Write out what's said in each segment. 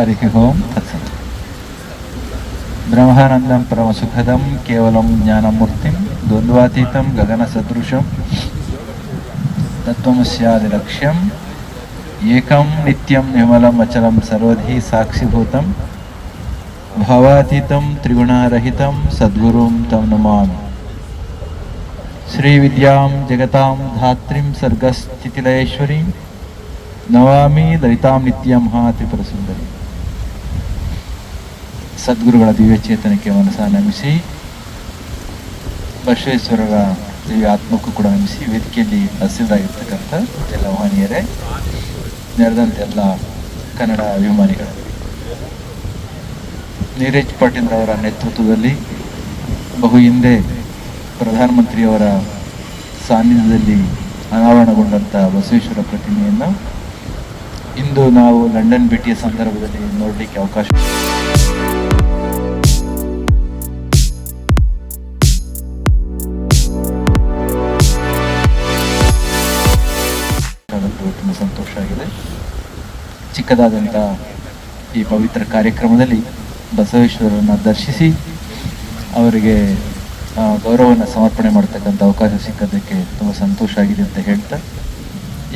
హరికి ఓం తత్సం. బ్రహ్మానందం పరమసుఖదం కేవలం జ్ఞానమూర్తిం ద్వంద్వాతీతం గగన సదృశం తత్వమస్యాది లక్ష్యం ఏకం నిత్యం నిర్మలం అచలం సర్వధి సాక్షిభూతం. భావాతీతం త్రిగుణారహితం సద్గురుం తం నమామి. శ్రీవిద్యాం జగతాం ధాత్రిం సర్గస్థితిలయేశ్వరీం. నమామి లలితాం నిత్యం హా ಸದ್ಗುರುಗಳ ದಿವ್ಯಚೇತನಕ್ಕೆ ಮನಸ್ಸ ನಮಿಸಿ, ಬಸವೇಶ್ವರರ ದಿವ್ಯ ಆತ್ಮಕ್ಕೂ ಕೂಡ ನಮಿಸಿ ವೇದಿಕೆಯಲ್ಲಿ ಹಸಿರಾಗಿರ್ತಕ್ಕಂಥ ಎಲ್ಲ ಮಹನೀಯರೇ ನೆರೆದಂತ ಎಲ್ಲ ಕನ್ನಡ ಅಭಿಮಾನಿಗಳು. ನೀರಜ್ ಪಾಟೀಲ್ ಅವರ ನೇತೃತ್ವದಲ್ಲಿ ಬಹು ಹಿಂದೆ ಪ್ರಧಾನಮಂತ್ರಿಯವರ ಸಾನ್ನಿಧ್ಯದಲ್ಲಿ ಅನಾವರಣಗೊಂಡಂಥ ಬಸವೇಶ್ವರ ಪ್ರತಿಮೆಯನ್ನು ಇಂದು ನಾವು ಲಂಡನ್ ಭೇಟಿಯ ಸಂದರ್ಭದಲ್ಲಿ ನೋಡಲಿಕ್ಕೆ ಅವಕಾಶ ಚಿಕ್ಕದಾದಂಥ ಈ ಪವಿತ್ರ ಕಾರ್ಯಕ್ರಮದಲ್ಲಿ ಬಸವೇಶ್ವರರನ್ನು ದರ್ಶಿಸಿ ಅವರಿಗೆ ಗೌರವವನ್ನು ಸಮರ್ಪಣೆ ಮಾಡ್ತಕ್ಕಂಥ ಅವಕಾಶ ಸಿಕ್ಕದಕ್ಕೆ ತುಂಬ ಸಂತೋಷ ಆಗಿದೆ ಅಂತ ಹೇಳ್ತಾ,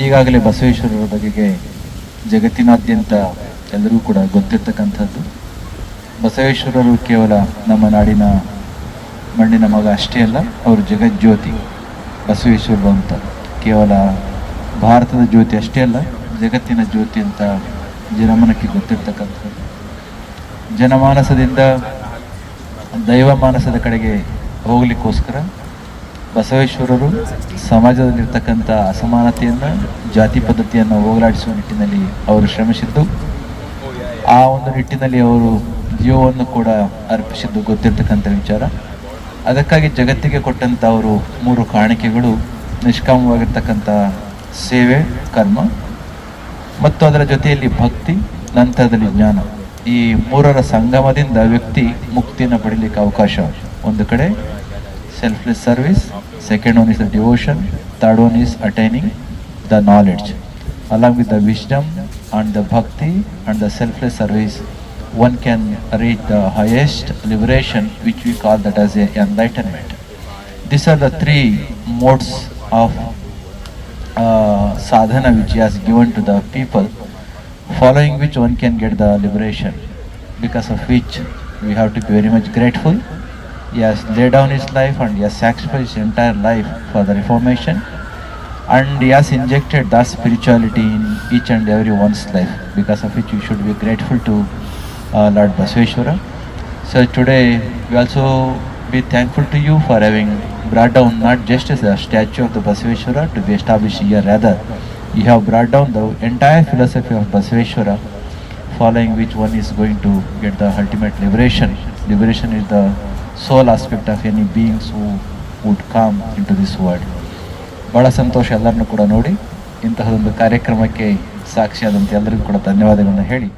ಈಗಾಗಲೇ ಬಸವೇಶ್ವರರ ಬಗೆಗೆ ಜಗತ್ತಿನಾದ್ಯಂತ ಎಲ್ಲರಿಗೂ ಕೂಡ ಗೊತ್ತಿರ್ತಕ್ಕಂಥದ್ದು. ಬಸವೇಶ್ವರರು ಕೇವಲ ನಮ್ಮ ನಾಡಿನ ಮಣ್ಣಿನ ಮಗ ಅಷ್ಟೇ ಅಲ್ಲ, ಅವರು ಜಗಜ್ಯೋತಿ, ಬಸವೇಶ್ವರರು ಅಂತ ಕೇವಲ ಭಾರತದ ಜ್ಯೋತಿ ಅಷ್ಟೇ ಅಲ್ಲ ಜಗತ್ತಿನ ಜ್ಯೋತಿ ಅಂತ ಜನಮನಕ್ಕೆ ಗೊತ್ತಿರ್ತಕ್ಕಂಥದ್ದು. ಜನಮಾನಸದಿಂದ ದೈವ ಮಾನಸದ ಕಡೆಗೆ ಹೋಗಲಿಕ್ಕೋಸ್ಕರ ಬಸವೇಶ್ವರರು ಸಮಾಜದಲ್ಲಿರ್ತಕ್ಕಂಥ ಅಸಮಾನತೆಯನ್ನು, ಜಾತಿ ಪದ್ಧತಿಯನ್ನು ಹೋಗಲಾಡಿಸುವ ನಿಟ್ಟಿನಲ್ಲಿ ಅವರು ಶ್ರಮಿಸಿದ್ದು, ಆ ಒಂದು ನಿಟ್ಟಿನಲ್ಲಿ ಅವರು ಜೀವವನ್ನು ಕೂಡ ಅರ್ಪಿಸಿದ್ದು ಗೊತ್ತಿರ್ತಕ್ಕಂಥ ವಿಚಾರ. ಅದಕ್ಕಾಗಿ ಜಗತ್ತಿಗೆ ಕೊಟ್ಟಂಥ ಅವರು ಮೂರು ಕಾಣಿಕೆಗಳು, ನಿಷ್ಕಾಮವಾಗಿರ್ತಕ್ಕಂಥ ಸೇವೆ, ಕರ್ಮ. ಮತ್ತು ಅದರ ಜೊತೆಯಲ್ಲಿ ಭಕ್ತಿ ನಂತರದಲ್ಲಿ ಜ್ಞಾನ. ಈ ಮೂರರ ಸಂಗಮದಿಂದ ವ್ಯಕ್ತಿ ಮುಕ್ತಿಯನ್ನು ಪಡೀಲಿಕ್ಕೆ ಅವಕಾಶ. ಒಂದು ಕಡೆ selfless service second one is the devotion third one is attaining the knowledge along with the wisdom and the bhakti and the selfless service one can reach the highest liberation which we call that as a these are the three modes of uh, sadhana which he has given to the people following which one can get the liberation. Because of which we have to be very much grateful. He has laid down his life and he has sacrificed his entire life for the reformation. And he has injected that spirituality in each and every one's life. Because of which we should be grateful to uh, Lord Basveshwara. So today we also be thankful to you for having brought down not just a statue of the Basveshwara to be established here rather you have brought down the entire philosophy of Basaveshwara, following which one is going to get the ultimate liberation. Liberation is the sole aspect of any beings who would come into this world. ಭಾಳ ಸಂತೋಷ ಎಲ್ಲರನ್ನೂ ಕೂಡ ನೋಡಿ ಇಂತಹದೊಂದು ಕಾರ್ಯಕ್ರಮಕ್ಕೆ ಸಾಕ್ಷಿಯಾದಂಥ ಎಲ್ಲರಿಗೂ ಕೂಡ ಧನ್ಯವಾದಗಳನ್ನು ಹೇಳಿ